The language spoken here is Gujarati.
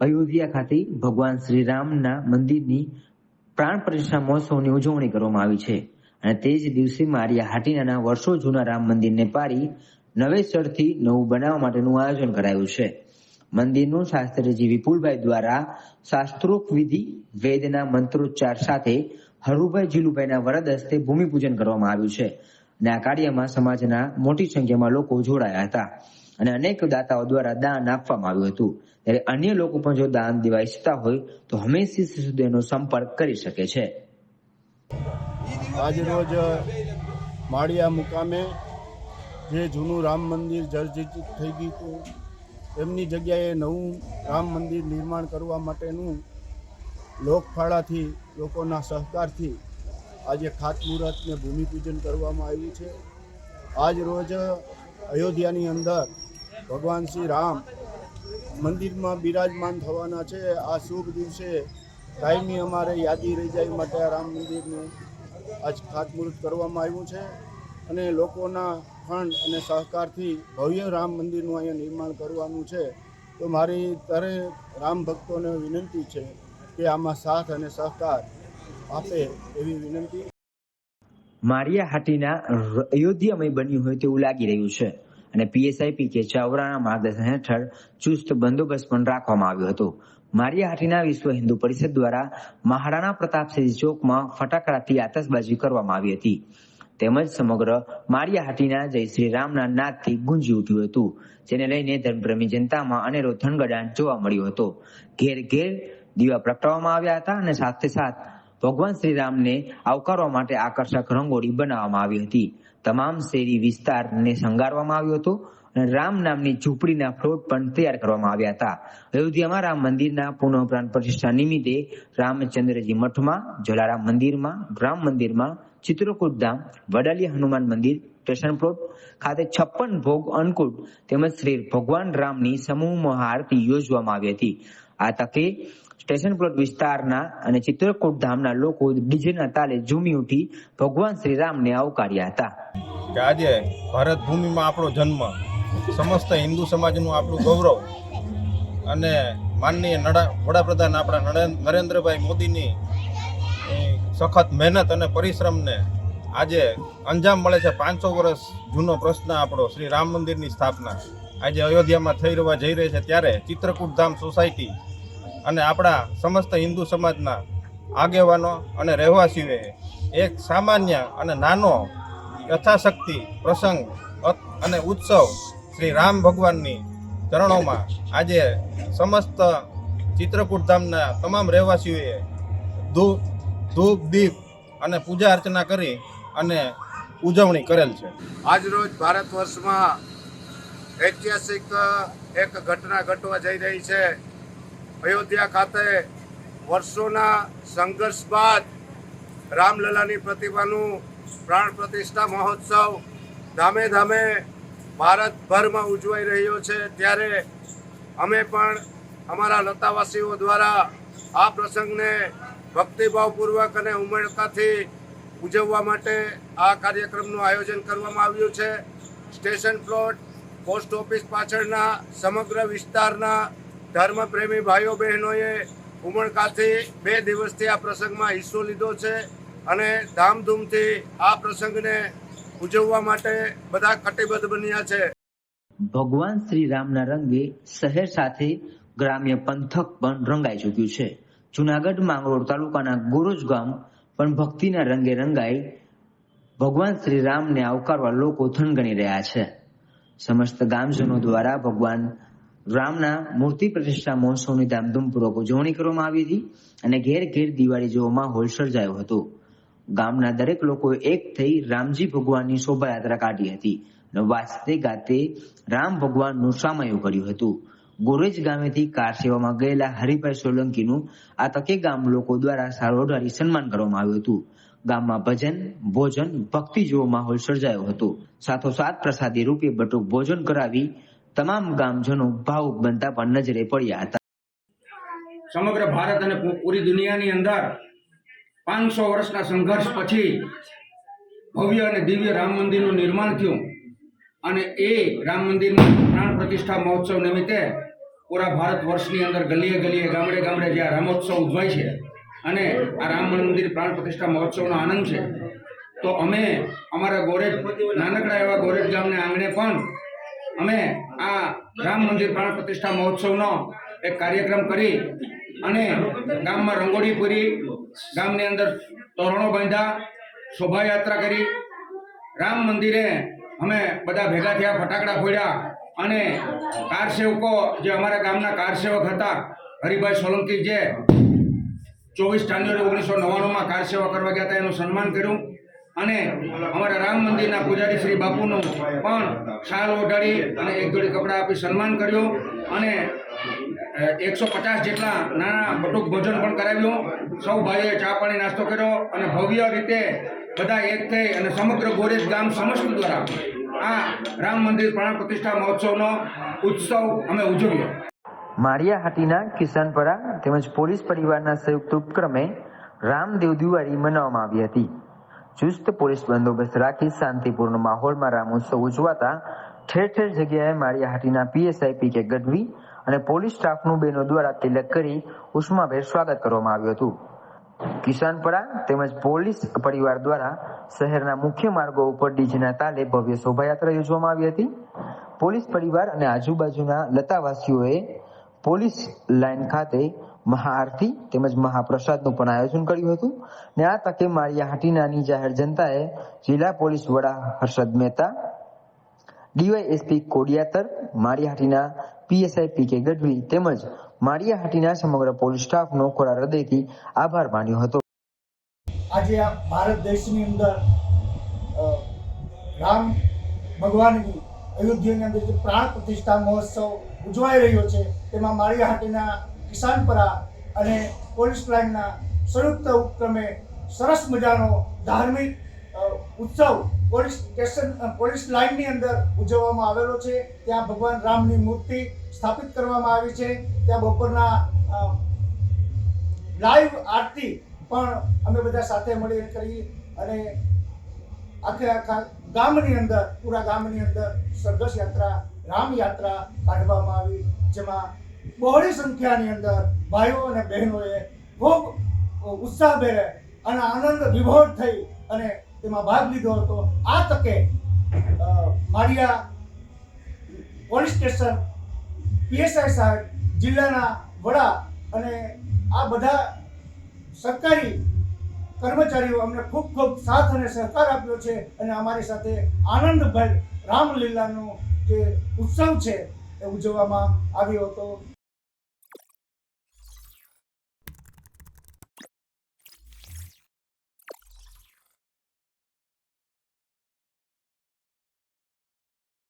અયોધ્યા ખાતે ભગવાન શ્રી રામના મંદિરની પ્રાણ પ્રતિષ્ઠા મહોત્સવની ઉજવણી કરવામાં આવી છે. અને તે જ દિવસે મારિયા હાટીનાના વર્ષો જૂના રામ મંદિરને પારી નવેસરથી નવું બનાવવા માટેનું આયોજન કરાયું છે. મંદિરનું શાસ્ત્રીજી વિપુલભાઈ દ્વારા શાસ્ત્રોક્ત વિધિ વેદના મંત્રોચ્ચાર સાથે હરુભાઈ જીલુભાઈના વરદ હસ્તે ભૂમિપૂજન કરવામાં આવ્યું છે. અને આ કાર્યમાં સમાજના મોટી સંખ્યામાં લોકો જોડાયા હતા. અને અનેક દાતાઓ દ્વારા દાન આપવામાં આવ્યું હતું. ત્યારે અન્ય લોકો પણ જો દાન દેવા ઈચ્છતા હોય, તો હંમેશા શિશુદેવનો સંપર્ક કરી શકે છે. આજરોજ માળિયા મુકામે જે જૂનું રામ મંદિર જર્જરિત થઈ ગયું હતું, એમની જગ્યાએ નવું રામ મંદિર નિર્માણ કરવા માટેનું લોકફાળાથી લોકોના સહકારથી આજે ખાતમુહૂર્ત ને ભૂમિપૂજન કરવામાં આવ્યું છે. આજ રોજ, અયોધ્યાની અંદર ભગવાન શ્રી રામ મંદિરમાં બિરાજમાન થવાના છે. આ શુભ દિવસે કાયમી અમારે યાદી રહી જાય માટે રામ મંદિરનું આજ ખાતમુહૂર્ત કરવામાં આવ્યું છે અને લોકોના ફંડ અને સહકારથી ભવ્ય રામ મંદિરનું અહીંયા નિર્માણ કરવાનું છે. તો મારી તરે રામ ભક્તોને વિનંતી છે કે આમાં સાથ અને સહકાર આપે એવી વિનંતી. મારિયા હાટીના અયોધ્યામય બન્યું હોય તેવું લાગી રહ્યું છે. અને પીએસઆઈ પી કે ચાવડાના માર્ગદર્શન હેઠળ ચુસ્ત બંદોબસ્ત પણ રાખવામાં આવ્યો હતો. મારિયાહાટીના વિશ્વ હિન્દુ પરિષદ દ્વારા મહારાણા પ્રતાપસિંહ ચોકમાં ફટાકડાથી આતશબાજી કરવામાં આવી હતી. તેમજ સમગ્ર મારિયાહાટીના જય શ્રી રામના નાદથી ગુંજી ઉઠ્યું હતું, જેને લઈને ધર્મપ્રેમી જનતામાં અનેરો થનગડાટ જોવા મળ્યો હતો. ઘેર ઘેર દીવા પ્રગટાવવામાં આવ્યા હતા અને સાથે સાથ ભગવાન શ્રી રામને આવકારવા માટે આકર્ષક રંગોળી બનાવવામાં આવી હતી. તમામ શેરી વિસ્તારને શણગારવામાં આવ્યો હતો અને રામ નામની ઝૂંપડીના ફ્લોટ પણ તૈયાર કરવામાં આવ્યા હતા. અયોધ્યામાં રામ મંદિરના પુનઃ પ્રાણ પ્રતિષ્ઠા નિમિત્તે રામચંદ્રજી મઠમાં, જલારામ મંદિરમાં, રામ મંદિરમાં, ચિત્રકૂટ ધામ, વડાલી હનુમાન મંદિર સ્ટેશન પ્લોટ ખાતે છપ્પન ભોગ અન્નકૂટ તેમજ શ્રી ભગવાન રામની સમૂહ મહાઆરતી યોજવામાં આવી હતી. આ તકે સ્ટેશન પ્લોટ વિસ્તારના અને ચિત્રકૂટ ધામના લોકો ડીજેના તાલે ઝૂમી ઉઠી ભગવાન શ્રી રામને આવકાર્યા હતા. કે આજે ભારત ભૂમિમાં આપણો જન્મ, સમસ્ત હિન્દુ સમાજનું આપણું ગૌરવ અને માનનીય વડાપ્રધાન આપણા નરેન- નરેન્દ્રભાઈ મોદીની સખત મહેનત અને પરિશ્રમને આજે અંજામ મળે છે પાંચસો વર્ષ જૂનો પ્રશ્ન આપણો શ્રી રામ મંદિરની સ્થાપના. આજે અયોધ્યામાં થઈ રહેવા જઈ રહી છે ત્યારે ચિત્રકૂટ ધામ સોસાયટી અને આપણા સમસ્ત હિન્દુ સમાજના આગેવાનો અને રહેવાસીઓએ એક સામાન્ય અને નાનો યથાશક્તિ, પ્રસંગ અને ઉત્સવ શ્રી રામ ભગવાનની ચરણોમાં આજે સમસ્ત ચિત્રકૂટ ધામના તમામ રહેવાસીઓએ ધૂપ ધૂપ, દીપ અને પૂજા અર્ચના કરી અને ઉજવણી કરેલ છે. આજરોજ ભારત વર્ષમાં ઐતિહાસિક એક ઘટના ઘટવા જઈ રહી છે. અયોધ્યા ખાતે વર્ષોના સંઘર્ષ બાદ રામલલાની પ્રતિમાનું પ્રાણ પ્રતિષ્ઠા મહોત્સવ ધામે ધામે ભારતભરમાં ઉજવાઈ રહ્યો છે. ત્યારે અમે પણ અમારા લતાવાસીઓ દ્વારા આ પ્રસંગને ભક્તિભાવપૂર્વક અને ઉમળકાથી ઉજવવા માટે આ કાર્યક્રમનું આયોજન કરવામાં આવ્યું છે. સ્ટેશન પ્લોટ, પોસ્ટ ઓફિસ પાછળના સમગ્ર વિસ્તારના ધર્મપ્રેમી ભાઈઓ બહેનોએ ઉમળકાથી બે દિવસથી આ પ્રસંગમાં હિસ્સો લીધો છે અને ધામધૂમથી આ પ્રસંગને ઉજવવા માટે બધા કટિબદ્ધ બન્યા છે. ભગવાન શ્રી રામના રંગે શહેર સાથે ગ્રામ્ય પંથક પણ રંગાઈ ચૂક્યું છે. જુનાગઢ, માંગરોળ તાલુકાના ગોરોજ ગામ પણ ભક્તિના રંગે રંગાઈ ભગવાન શ્રી રામને આવકારવા લોકો થનગણી રહ્યા છે. સમસ્ત ગામજનો દ્વારા ભગવાન રામના મૂર્તિ પ્રતિષ્ઠા મહોત્સવની ધામધૂમપૂર્વક ઉજવણી કરવામાં આવી હતી અને ઘેર ઘેર દિવાળી જોવામાં હોલ સર્જાયો હતો. ગામના દરેક લોકો એક થઈ રામજી ભગવાનની શોભાયાત્રા કાઢી હતી અને વાજતે ગાતે રામ ભગવાનનું સામયું કર્યું હતું. ગોરેજ ગામેથી કાર સેવામાં ગયેલા હરિભાઈ સોલંકીનું આ તકે ગામ લોકો દ્વારા સારોઢારી સન્માન કરવામાં આવ્યું હતું. ગામમાં ભજન, ભોજન, ભક્તિ જેવો માહોલ સર્જાયો હતો. સાથોસાથ પ્રસાદી રૂપે બટુક ભોજન કરાવી તમામ ગામજનો ભાવુક બનતા પણ નજરે પડ્યા હતા. સમગ્ર ભારત અને પૂરી દુનિયાની અંદર પાંચસો વર્ષના સંઘર્ષ પછી ભવ્ય અને દિવ્ય રામ મંદિરનું નિર્માણ થયું. અને એ રામ મંદિરમાં પ્રાણ પ્રતિષ્ઠા મહોત્સવ નિમિત્તે પૂરા ભારત વર્ષની અંદર ગલીએ ગલીએ, ગામડે ગામડે જ્યાં રામોત્સવ ઉજવાય છે અને આ રામ મંદિર પ્રાણ પ્રતિષ્ઠા મહોત્સવનો આનંદ છે. તો અમે અમારા ગોરેજ નાનકડા એવા ગોરેજ ગામને આંગણે પણ અમે આ રામ મંદિર પ્રાણ પ્રતિષ્ઠા મહોત્સવનો એક કાર્યક્રમ કરી અને ગામમાં રંગોળી પૂરી, ગામની અંદર તોરણો બાંધ્યા, શોભાયાત્રા કરી. રામ મંદિરે અમે બધા ભેગા થયા, ફટાકડા ફોડ્યા અને કાર સેવકો જે અમારા ગામના કાર સેવક હતા, હરિભાઈ સોલંકી જે ચોવીસ જાન્યુઆરી ઓગણીસો નવ્વાણુંમાં કાર સેવા કરવા ગયા હતા, એનું સન્માન કર્યું. અને અમારા રામ મંદિરના પૂજારી શ્રી બાપુનું પણ શાલ ઓઢાડી અને એક જોડી કપડાં આપી સન્માન કર્યું અને એકસો પચાસ જેટલા નાના બટુક ભોજન પણ કરાવ્યું. સૌ ભાઈઓએ ચા પાણી નાસ્તો કર્યો અને ભવ્ય રીતે બધા એક થઈ અને સમગ્ર ગોરેજ ગામ સમસ્ત દ્વારા આ રામ મંદિર પ્રાણ પ્રતિષ્ઠા મહોત્સવનો ઉત્સવ અમે ઉજવ્યો માળિયાહાટીના કિસાનપરા તેમજ પોલીસ પરિવારના સંયુક્ત ઉપક્રમે રામદેવ દિવાળી મનાવવામાં આવી હતી. ચુસ્ત પોલીસ બંદોબસ્ત રાખી શાંતિપૂર્ણ માહોલમાં રામોત્સવ ઉજવાતા ઠેર ઠેર જગ્યાએ Maliya Hatina PSI P K Gadhvi અને પોલીસ સ્ટાફનું બહેનો દ્વારા તિલક કરી ઉષ્માભેર સ્વાગત કરવામાં આવ્યું હતું. કિસાનપરા તેમજ પોલીસ પરિવાર દ્વારા શહેરના મુખ્ય માર્ગો ઉપર ડીજેના તાલે ભવ્ય શોભાયાત્રા યોજવામાં આવી હતી. પોલીસ પરિવાર અને આજુબાજુના લતાવાસીઓએ પોલીસ લાઇન ખાતે મહાઆરતી તેમજ મહાપ્રસાદનું પણ આયોજન કર્યું હતું. ને આ તકે માળિયા હાટીનાની જાહેર જનતાએ જિલ્લા પોલીસ વડા Harshad Mehta, DYSP Kodiyatar Maliya Hatina PSI P K Gadhvi તેમજ માળિયાહાટીના સમગ્ર પોલીસ સ્ટાફનો ખોરા હૃદયથી આભાર માન્યો હતો. આજે આ ભારત દેશની અંદર રામ ભગવાનની અયોધ્યાની અંદર જે પ્રાણ પ્રતિષ્ઠા મહોત્સવ ઉજવાઈ રહ્યો છે, તેમાં માળિયાહાટીના કિસાનપરા અને પોલીસ લાઇનના સંયુક્ત ઉપક્રમે સરસ મજાનો ધાર્મિક ઉત્સવ પોલીસ સ્ટેશન પોલીસ લાઇનની અંદર ઉજવવામાં આવેલો છે. ત્યાં ભગવાન રામની મૂર્તિ સ્થાપિત કરવામાં આવી છે. ત્યાં બપોરના લાઈવ આરતી પણ અમે બધા સાથે મળીને કરી અને આખે આખા ગામની અંદર, પૂરા ગામની અંદર સરઘસ યાત્રા, રામ યાત્રા કાઢવામાં આવી, જેમાં બહોળી સંખ્યાની અંદર ભાઈઓ અને બહેનોએ ખૂબ ઉત્સાહભેર અને આનંદ વિભોર થઈ અને તેમાં ભાગ લીધો હતો. આ તકે માળિયા પોલીસ સ્ટેશન, પીએસઆઈ સાહેબ, જિલ્લાના વડા અને આ બધા સરકારી કર્મચારીઓ અમને ખૂબ ખૂબ સાથ અને સહકાર આપ્યો છે અને અમારી સાથે આનંદભર રામલીલાનો જે ઉત્સવ છે એ ઉજવવામાં આવ્યો હતો.